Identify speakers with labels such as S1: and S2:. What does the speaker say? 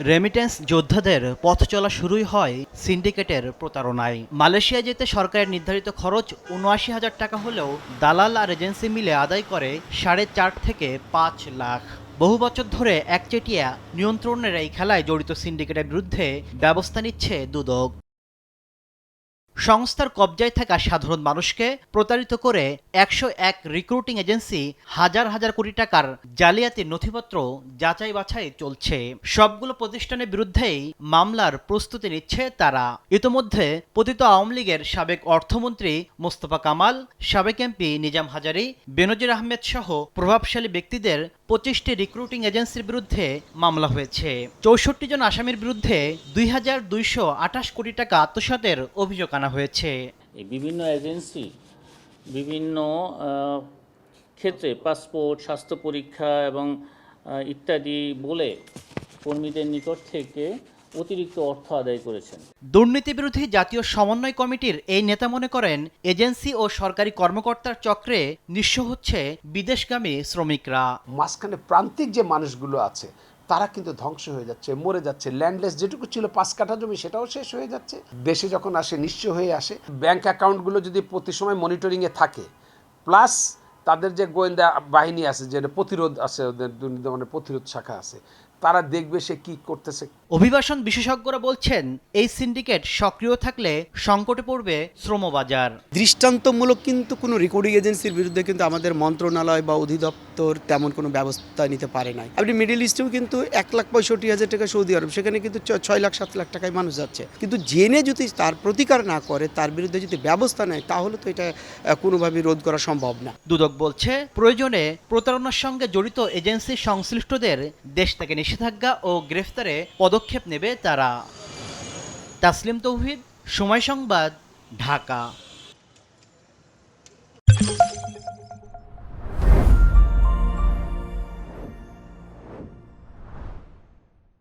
S1: Remittance যোদ্ধাদের পথ চলা শুরুই হয় সিন্ডিকেটের প্রতারণায়। মালয়েশিয়া যেতে সরকারের নির্ধারিত খরচ উনআশি হাজার টাকা হলেও দালাল আর এজেন্সি মিলে আদায় করে সাড়ে চার থেকে পাঁচ লাখ। বহু বছর ধরে একচেটিয়া নিয়ন্ত্রণের এই খেলায় জড়িত সিন্ডিকেটের বিরুদ্ধে ব্যবস্থা নিচ্ছে দুদক। সংস্থার কবজায় থাকা সাধারণ মানুষকে প্রতারিত করে একশো এক রিক্রুটিং এজেন্সি হাজার হাজার কোটি টাকার জালিয়াতির নথিপত্র যাচাই বাছাই চলছে। সবগুলো প্রতিষ্ঠানের বিরুদ্ধেই মামলার প্রস্তুতি নিচ্ছে তারা। ইতোমধ্যে পতিত আওয়ামী লীগের সাবেক অর্থমন্ত্রী মোস্তফা কামাল, সাবেক এমপি নিজাম হাজারি, বেনজির আহমেদ সহ প্রভাবশালী ব্যক্তিদের পঁচিশটি রিক্রুটিং এজেন্সির বিরুদ্ধে মামলা হয়েছে। চৌষট্টি জন আসামির বিরুদ্ধে দুই হাজার দুইশো আঠাশ কোটি টাকা আত্মসাতের অভিযোগ আনা হয়েছে।
S2: বিভিন্ন এজেন্সি বিভিন্ন ক্ষেত্রে পাসপোর্ট স্বাস্থ্য পরীক্ষা এবং ইত্যাদি বলে কর্মীদের নিকট থেকে অতিরিক্ত অর্থ আদায় করেছেন।
S1: দুর্নীতি বিরোধী জাতীয় সমন্বয় কমিটির এই নেতা মনে করেন এজেন্সি ও সরকারি কর্মকর্তার চক্রে নিঃস্ব হচ্ছে বিদেশগামী শ্রমিকরা।
S3: মাঝখানে প্রান্তিক যে মানুষগুলো আছে তারা কিন্তু ধ্বংস হয়ে যাচ্ছে মরে যাচ্ছে। ল্যান্ডলেস যেটুকু ছিল পাঁচ কাঠা জমি সেটাও শেষ হয়ে যাচ্ছে। দেশে যখন আসে নিঃস্ব হয়ে আসে। ব্যাংক অ্যাকাউন্টগুলো যদি প্রতি সময় মনিটরিংয়ে থাকে প্লাস তাদের যে গোয়েন্দা বাহিনী আছে যে প্রতিরোধ আছে ওদের দুর্নীতি দমনের প্রতিরোধ শাখা আছে তারা দেখবে সে কি করতেছে।
S1: অভিবাসন বিশেষজ্ঞরা বলছেন এই সিন্ডিকেট সক্রিয় থাকলে সংকটে পড়বে শ্রমবাজার।
S4: দৃষ্টান্তমূলক কিন্তু কোনো রেকর্ডিং এজেন্সির বিরুদ্ধে কিন্তু আমাদের মন্ত্রণালয় বা অধিদপ্তর তেমন কোনো ব্যবস্থা নিতে পারে নাই। আপনি মিডিল ইস্টেও কিন্তু এক লাখ পঁয়ষট্টি হাজার টাকা সৌদি আরব সেখানে কিন্তু ছয় লাখ সাত লাখ টাকায় মানুষ যাচ্ছে। কিন্তু জেনে যদি তার প্রতিকার না করে তার বিরুদ্ধে যদি ব্যবস্থা নেয় তাহলে তো এটা কোনোভাবেই রোধ করা সম্ভব না।
S1: দুদক বলছে প্রয়োজনে প্রতারণার সঙ্গে জড়িত এজেন্সি সংশ্লিষ্টদের দেশ থেকে নিষেধাজ্ঞা ও গ্রেফতারে পদক্ষেপ নেবে তারা। তাসলিম তৌহিদ সময় সংবাদ ঢাকা।